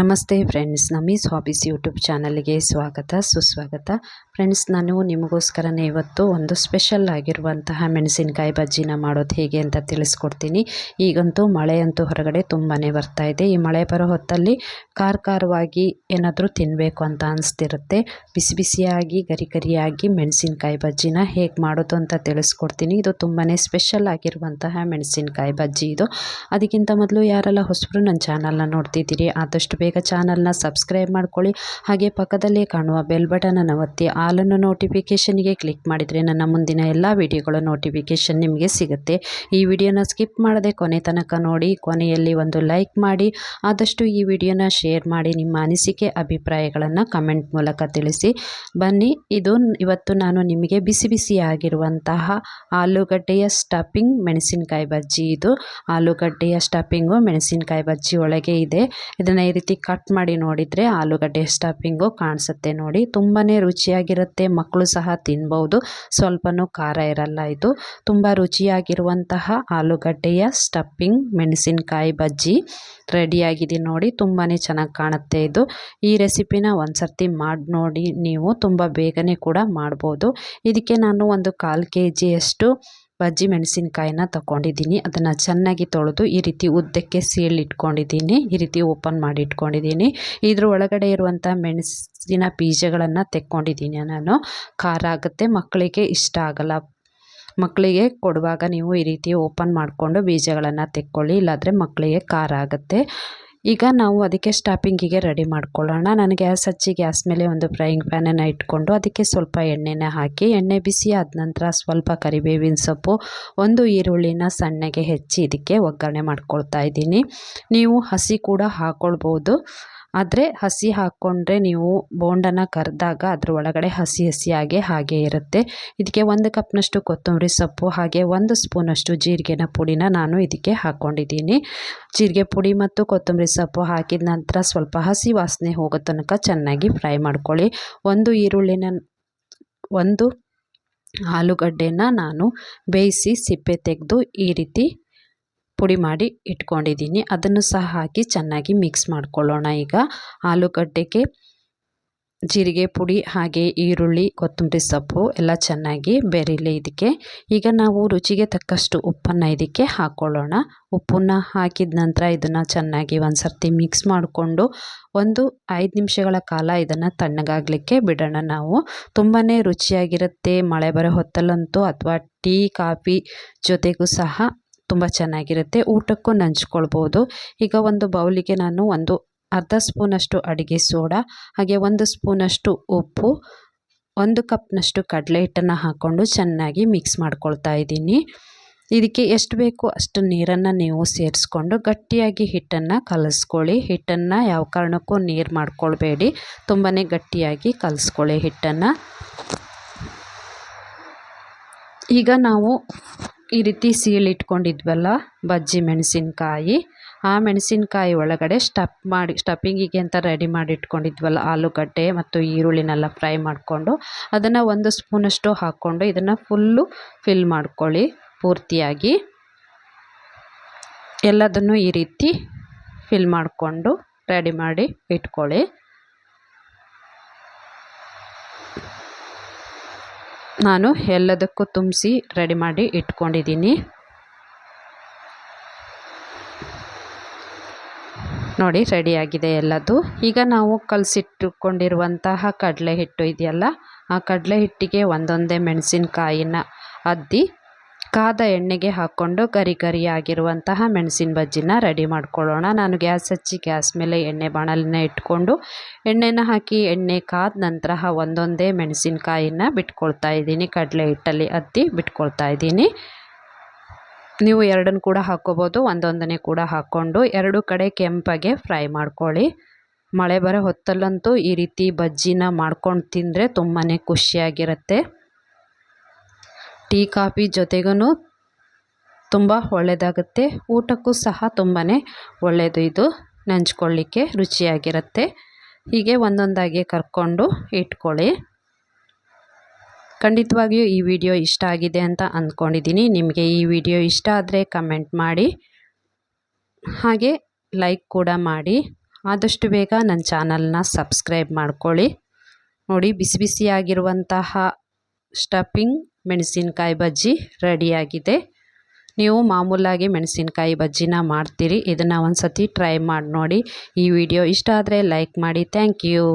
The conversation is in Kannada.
ನಮಸ್ತೆ ಫ್ರೆಂಡ್ಸ್ ನಮೀಸ್ ಹಾಬೀಸ್ ಯೂಟ್ಯೂಬ್ ಚಾನಲ್ಗೆ ಸ್ವಾಗತ ಸುಸ್ವಾಗತ. ಫ್ರೆಂಡ್ಸ್, ನಾನು ನಿಮಗೋಸ್ಕರನೇ ಇವತ್ತು ಒಂದು ಸ್ಪೆಷಲ್ ಆಗಿರುವಂತಹ ಮೆಣಸಿನಕಾಯಿ ಬಜ್ಜಿನ ಮಾಡೋದು ಹೇಗೆ ಅಂತ ತಿಳಿಸ್ಕೊಡ್ತೀನಿ. ಈಗಂತೂ ಮಳೆ ಅಂತೂ ಹೊರಗಡೆ ತುಂಬಾ ಬರ್ತಾ ಇದೆ. ಈ ಮಳೆ ಬರೋ ಹೊತ್ತಲ್ಲಿ ಖಾರ ಖಾರವಾಗಿ ಏನಾದರೂ ತಿನ್ನಬೇಕು ಅಂತ ಅನಿಸ್ತಿರುತ್ತೆ. ಬಿಸಿ ಬಿಸಿಯಾಗಿ, ಗರಿ ಗರಿಯಾಗಿ ಮೆಣಸಿನಕಾಯಿ ಬಜ್ಜಿನ ಹೇಗೆ ಮಾಡೋದು ಅಂತ ತಿಳಿಸ್ಕೊಡ್ತೀನಿ. ಇದು ತುಂಬಾ ಸ್ಪೆಷಲ್ ಆಗಿರುವಂತಹ ಮೆಣಸಿನಕಾಯಿ ಬಜ್ಜಿ ಇದು. ಅದಕ್ಕಿಂತ ಮೊದಲು ಯಾರೆಲ್ಲ ಹೊಸಬರು ನನ್ನ ಚಾನಲ್ನ ನೋಡ್ತಿದ್ದೀರಿ, ಆದಷ್ಟು ಬೇಗ ಚಾನಲ್ನ ಸಬ್ಸ್ಕ್ರೈಬ್ ಮಾಡ್ಕೊಳ್ಳಿ. ಹಾಗೆ ಪಕ್ಕದಲ್ಲೇ ಕಾಣುವ ಬೆಲ್ ಬಟನನ್ನು ಒತ್ತಿ ಆಲನ್ನು ನೋಟಿಫಿಕೇಷನ್ಗೆ ಕ್ಲಿಕ್ ಮಾಡಿದರೆ ನನ್ನ ಮುಂದಿನ ಎಲ್ಲ ವಿಡಿಯೋಗಳ ನೋಟಿಫಿಕೇಷನ್ ನಿಮಗೆ ಸಿಗುತ್ತೆ. ಈ ವಿಡಿಯೋನ ಸ್ಕಿಪ್ ಮಾಡದೆ ಕೊನೆ ತನಕ ನೋಡಿ, ಕೊನೆಯಲ್ಲಿ ಒಂದು ಲೈಕ್ ಮಾಡಿ, ಆದಷ್ಟು ಈ ವಿಡಿಯೋನ ಶೇರ್ ಮಾಡಿ, ನಿಮ್ಮ ಅನಿಸಿಕೆ, ಅಭಿಪ್ರಾಯಗಳನ್ನು ಕಮೆಂಟ್ ಮೂಲಕ ತಿಳಿಸಿ. ಬನ್ನಿ, ಇದು ಇವತ್ತು ನಾನು ನಿಮಗೆ ಬಿಸಿ ಬಿಸಿಯಾಗಿರುವಂತಹ ಆಲೂಗಡ್ಡೆಯ ಸ್ಟಫಿಂಗ್ ಮೆಣಸಿನಕಾಯಿ ಬಜ್ಜಿ ಇದು. ಆಲೂಗಡ್ಡೆಯ ಸ್ಟಫಿಂಗು ಮೆಣಸಿನಕಾಯಿ ಬಜ್ಜಿ ಒಳಗೆ ಇದೆ. ಇದನ್ನು ಈ ರೀತಿ ಕಟ್ ಮಾಡಿ ನೋಡಿದರೆ ಆಲೂಗಡ್ಡೆ ಸ್ಟಫಿಂಗು ಕಾಣಿಸುತ್ತೆ ನೋಡಿ. ತುಂಬಾ ರುಚಿಯಾಗಿರುತ್ತೆ ಮಕ್ಕಳು ಸಹ ತಿನ್ಬೋದು. ಸ್ವಲ್ಪನೂ ಖಾರ ಇರಲ್ಲ ಇದು. ತುಂಬ ರುಚಿಯಾಗಿರುವಂತಹ ಆಲೂಗಡ್ಡೆಯ ಸ್ಟಪ್ಪಿಂಗ್ ಮೆಣಸಿನಕಾಯಿ ಬಜ್ಜಿ ರೆಡಿಯಾಗಿದೆ ನೋಡಿ ತುಂಬಾ ಚೆನ್ನಾಗಿ ಕಾಣುತ್ತೆ ಇದು. ಈ ರೆಸಿಪಿನ ಒಂದು ಸರ್ತಿ ಮಾಡಿ ನೋಡಿ ನೀವು ತುಂಬ ಬೇಗನೆ ಕೂಡ ಮಾಡ್ಬೋದು. ಇದಕ್ಕೆ ನಾನು ಒಂದು ಕಾಲು ಕೆ ಜಿಯಷ್ಟು ಬಜ್ಜಿ ಮೆಣಸಿನ್ಕಾಯಿನ ತಗೊಂಡಿದ್ದೀನಿ ಅದನ್ನು ಚೆನ್ನಾಗಿ ತೊಳೆದು ಈ ರೀತಿ ಉದ್ದಕ್ಕೆ ಸೀಳಿಟ್ಕೊಂಡಿದ್ದೀನಿ ಈ ರೀತಿ ಓಪನ್ ಮಾಡಿ ಇಟ್ಕೊಂಡಿದ್ದೀನಿ. ಇದ್ರ ಒಳಗಡೆ ಇರುವಂಥ ಮೆಣಸಿನ ಬೀಜಗಳನ್ನು ತೆಕ್ಕೊಂಡಿದ್ದೀನಿ ನಾನು. ಖಾರ ಆಗುತ್ತೆ ಮಕ್ಕಳಿಗೆ ಇಷ್ಟ ಆಗಲ್ಲ. ಮಕ್ಕಳಿಗೆ ಕೊಡುವಾಗ ನೀವು ಈ ರೀತಿ ಓಪನ್ ಮಾಡಿಕೊಂಡು ಬೀಜಗಳನ್ನು ತೆಕ್ಕೊಳ್ಳಿ. ಇಲ್ಲಾಂದರೆ ಮಕ್ಕಳಿಗೆ ಖಾರ ಆಗುತ್ತೆ. ಈಗ ನಾವು ಅದಕ್ಕೆ ಸ್ಟಾಪಿಂಗಿಗೆ ರೆಡಿ ಮಾಡ್ಕೊಳ್ಳೋಣ. ನಾನು ಗ್ಯಾಸ್ ಹಚ್ಚಿ ಗ್ಯಾಸ್ ಮೇಲೆ ಒಂದು ಫ್ರೈಯಿಂಗ್ ಪ್ಯಾನನ್ನು ಇಟ್ಕೊಂಡು ಅದಕ್ಕೆ ಸ್ವಲ್ಪ ಎಣ್ಣೆನ ಹಾಕಿ, ಎಣ್ಣೆ ಬಿಸಿ ಆದ ನಂತರ ಸ್ವಲ್ಪ ಕರಿಬೇವಿನ ಸೊಪ್ಪು, ಒಂದು ಈರುಳ್ಳಿನ ಸಣ್ಣಗೆ ಹೆಚ್ಚಿ ಇದಕ್ಕೆ ಒಗ್ಗರಣೆ ಮಾಡ್ಕೊಳ್ತಾ ಇದ್ದೀನಿ. ನೀವು ಹಸಿ ಕೂಡ ಹಾಕ್ಕೊಳ್ಬೋದು ಆದರೆ ಹಸಿ ಹಾಕ್ಕೊಂಡ್ರೆ ನೀವು ಬೋಂಡನ ಕರೆದಾಗ ಅದ್ರ ಒಳಗಡೆ ಹಸಿ ಹಸಿಯಾಗೆ ಹಾಗೆ ಇರುತ್ತೆ. ಇದಕ್ಕೆ ಒಂದು ಕಪ್ನಷ್ಟು ಕೊತ್ತಂಬರಿ ಸೊಪ್ಪು, ಹಾಗೆ ಒಂದು ಸ್ಪೂನಷ್ಟು ಜೀರಿಗೆನ ಪುಡಿನ ನಾನು ಇದಕ್ಕೆ ಹಾಕ್ಕೊಂಡಿದ್ದೀನಿ ಜೀರಿಗೆ ಪುಡಿ ಮತ್ತು ಕೊತ್ತಂಬರಿ ಸೊಪ್ಪು ಹಾಕಿದ ನಂತರ ಸ್ವಲ್ಪ ಹಸಿ ವಾಸನೆ ಹೋಗೋ ತನಕ ಚೆನ್ನಾಗಿ ಫ್ರೈ ಮಾಡ್ಕೊಳ್ಳಿ. ಒಂದು ಈರುಳ್ಳಿನ, ಒಂದು ಆಲೂಗಡ್ಡೆನ ನಾನು ಬೇಯಿಸಿ ಸಿಪ್ಪೆ ತೆಗೆದು ಈ ರೀತಿ ಪುಡಿ ಮಾಡಿ ಇಟ್ಕೊಂಡಿದ್ದೀನಿ. ಅದನ್ನು ಸಹ ಹಾಕಿ ಚೆನ್ನಾಗಿ ಮಿಕ್ಸ್ ಮಾಡ್ಕೊಳ್ಳೋಣ ಈಗ. ಆಲೂಗಡ್ಡೆಗೆ ಜೀರಿಗೆ ಪುಡಿ, ಹಾಗೆ ಈರುಳ್ಳಿ, ಕೊತ್ತಂಬರಿ ಸೊಪ್ಪು ಎಲ್ಲ ಚೆನ್ನಾಗಿ ಬೆರೀಲಿ ಇದಕ್ಕೆ. ಈಗ ನಾವು ರುಚಿಗೆ ತಕ್ಕಷ್ಟು ಉಪ್ಪನ್ನು ಇದಕ್ಕೆ ಹಾಕ್ಕೊಳ್ಳೋಣ ಉಪ್ಪನ್ನು ಹಾಕಿದ ನಂತರ ಇದನ್ನು ಚೆನ್ನಾಗಿ ಒಂದು ಸರ್ತಿ ಮಿಕ್ಸ್ ಮಾಡಿಕೊಂಡು ಒಂದು ಐದು ನಿಮಿಷಗಳ ಕಾಲ ಇದನ್ನು ತಣ್ಣಗಾಗಲಿಕ್ಕೆ ಬಿಡೋಣ ನಾವು. ತುಂಬಾ ರುಚಿಯಾಗಿರುತ್ತೆ. ಮಳೆ ಬರೋ ಹೊತ್ತಲ್ಲಂತೂ ಅಥವಾ ಟೀ, ಕಾಫಿ ಜೊತೆಗೂ ಸಹ ತುಂಬ ಚೆನ್ನಾಗಿರುತ್ತೆ. ಊಟಕ್ಕೂ ನಂಚ್ಕೊಳ್ಬೋದು. ಈಗ ಒಂದು ಬೌಲಿಗೆ ನಾನು ಒಂದು ಅರ್ಧ ಸ್ಪೂನಷ್ಟು ಅಡುಗೆ ಸೋಡಾ, ಹಾಗೆ ಒಂದು ಸ್ಪೂನಷ್ಟು ಉಪ್ಪು, ಒಂದು ಕಪ್ನಷ್ಟು ಕಡಲೆ ಹಿಟ್ಟನ್ನು ಹಾಕ್ಕೊಂಡು ಚೆನ್ನಾಗಿ ಮಿಕ್ಸ್ ಮಾಡ್ಕೊಳ್ತಾ ಇದ್ದೀನಿ. ಇದಕ್ಕೆ ಎಷ್ಟು ಬೇಕೋ ಅಷ್ಟು ನೀರನ್ನು ನೀವು ಸೇರಿಸ್ಕೊಂಡು ಗಟ್ಟಿಯಾಗಿ ಹಿಟ್ಟನ್ನು ಕಲಿಸ್ಕೊಳ್ಳಿ. ಹಿಟ್ಟನ್ನು ಯಾವ ಕಾರಣಕ್ಕೂ ನೀರು ಮಾಡ್ಕೊಳ್ಬೇಡಿ. ತುಂಬಾ ಗಟ್ಟಿಯಾಗಿ ಕಲಸ್ಕೊಳ್ಳಿ ಹಿಟ್ಟನ್ನು. ಈಗ ನಾವು ಈ ರೀತಿ ಸೀಲ್ ಇಟ್ಕೊಂಡಿದ್ವಲ್ಲ? ಬಜ್ಜಿ ಮೆಣಸಿನ್ಕಾಯಿ. ಆ ಮೆಣಸಿನ್ಕಾಯಿ ಒಳಗಡೆ ಸ್ಟಪ್ ಮಾಡಿ, ಸ್ಟಫಿಂಗಿಗೆ ಅಂತ ರೆಡಿ ಮಾಡಿ ಇಟ್ಕೊಂಡಿದ್ವಲ್ಲ, ಆಲೂಗಡ್ಡೆ ಮತ್ತು ಈರುಳ್ಳಿನೆಲ್ಲ ಫ್ರೈ ಮಾಡಿಕೊಂಡು ಅದನ್ನು ಒಂದು ಸ್ಪೂನಷ್ಟು ಹಾಕ್ಕೊಂಡು ಇದನ್ನು ಫುಲ್ಲು ಫಿಲ್ ಮಾಡ್ಕೊಳ್ಳಿ ಪೂರ್ತಿಯಾಗಿ. ಎಲ್ಲದನ್ನು ಈ ರೀತಿ ಫಿಲ್ ಮಾಡಿಕೊಂಡು ರೆಡಿ ಮಾಡಿ ಇಟ್ಕೊಳ್ಳಿ. ನಾನು ಎಲ್ಲದಕ್ಕೂ ತುಂಬಿಸಿ ರೆಡಿ ಮಾಡಿ ಇಟ್ಕೊಂಡಿದ್ದೀನಿ. ನೋಡಿ ರೆಡಿಯಾಗಿದೆ ಎಲ್ಲದು. ಈಗ ನಾವು ಕಲಸಿಟ್ಟುಕೊಂಡಿರುವಂತಹ ಕಡಲೆ ಹಿಟ್ಟು ಇದೆಯಲ್ಲ, ಆ ಕಡಲೆ ಹಿಟ್ಟಿಗೆ ಒಂದೊಂದೇ ಮೆಣಸಿನ್ಕಾಯಿನ ಅದ್ದಿ ಕಾದ ಎಣ್ಣೆಗೆ ಹಾಕ್ಕೊಂಡು ಗರಿ ಗರಿಯಾಗಿರುವಂತಹ ಮೆಣಸಿನ ಬಜ್ಜಿನ ರೆಡಿ ಮಾಡ್ಕೊಳ್ಳೋಣ. ನಾನು ಗ್ಯಾಸ್ ಹಚ್ಚಿ ಗ್ಯಾಸ್ ಮೇಲೆ ಎಣ್ಣೆ ಬಾಣಲಿನ ಇಟ್ಕೊಂಡು ಎಣ್ಣೆನ ಹಾಕಿ ಎಣ್ಣೆ ಕಾದ ನಂತರ ಒಂದೊಂದೇ ಮೆಣಸಿನಕಾಯಿನ ಬಿಟ್ಕೊಳ್ತಾ ಇದ್ದೀನಿ. ಕಡಲೆ ಹಿಟ್ಟಲ್ಲಿ ಅದ್ದಿ ಬಿಟ್ಕೊಳ್ತಾ ಇದ್ದೀನಿ. ನೀವು ಎರಡನ್ನು ಕೂಡ ಹಾಕ್ಕೋಬೋದು ಒಂದೊಂದನೇ ಕೂಡ ಹಾಕ್ಕೊಂಡು ಎರಡು ಕಡೆ ಕೆಂಪಗೆ ಫ್ರೈ ಮಾಡ್ಕೊಳ್ಳಿ. ಮಳೆ ಬರೋ ಹೊತ್ತಲ್ಲಂತೂ ಈ ರೀತಿ ಬಜ್ಜಿನ ಮಾಡ್ಕೊಂಡು ತಿಂದರೆ ತುಂಬಾ ಖುಷಿಯಾಗಿರುತ್ತೆ. ಟೀ, ಕಾಫಿ ಜೊತೆಗೂ ತುಂಬ ಒಳ್ಳೆಯದಾಗುತ್ತೆ ಊಟಕ್ಕೂ ಸಹ ತುಂಬಾ ಒಳ್ಳೆಯದು ಇದು. ನೆಂಚ್ಕೊಳ್ಳಿಕ್ಕೆ ರುಚಿಯಾಗಿರುತ್ತೆ. ಹೀಗೆ ಒಂದೊಂದಾಗಿ ಕರ್ಕೊಂಡು ಇಟ್ಕೊಳ್ಳಿ. ಖಂಡಿತವಾಗಿಯೂ ಈ ವಿಡಿಯೋ ಇಷ್ಟ ಆಗಿದೆ ಅಂತ ಅಂದ್ಕೊಂಡಿದ್ದೀನಿ. ನಿಮಗೆ ಈ ವಿಡಿಯೋ ಇಷ್ಟ ಆದರೆ ಕಮೆಂಟ್ ಮಾಡಿ. ಹಾಗೆ ಲೈಕ್ ಕೂಡ ಮಾಡಿ. ಆದಷ್ಟು ಬೇಗ ನನ್ನ ಚಾನಲ್ನ ಸಬ್ಸ್ಕ್ರೈಬ್ ಮಾಡ್ಕೊಳ್ಳಿ. ನೋಡಿ, ಬಿಸಿ ಬಿಸಿಯಾಗಿರುವಂತಹ ಸ್ಟಫಿಂಗ್ ಮೆಣಸಿನ್ಕಾಯಿ ಬಜ್ಜಿ ರೆಡಿಯಾಗಿದೆ. ನೀವು ಮಾಮೂಲಾಗಿ ಮೆಣಸಿನ್ಕಾಯಿ ಬಜ್ಜಿನ ಮಾಡ್ತೀರಿ. ಇದನ್ನು ಒಂದು ಸತಿ ಟ್ರೈ ಮಾಡಿ ನೋಡಿ. ಈ ವಿಡಿಯೋ ಇಷ್ಟ ಆದರೆ ಲೈಕ್ ಮಾಡಿ. Thank you.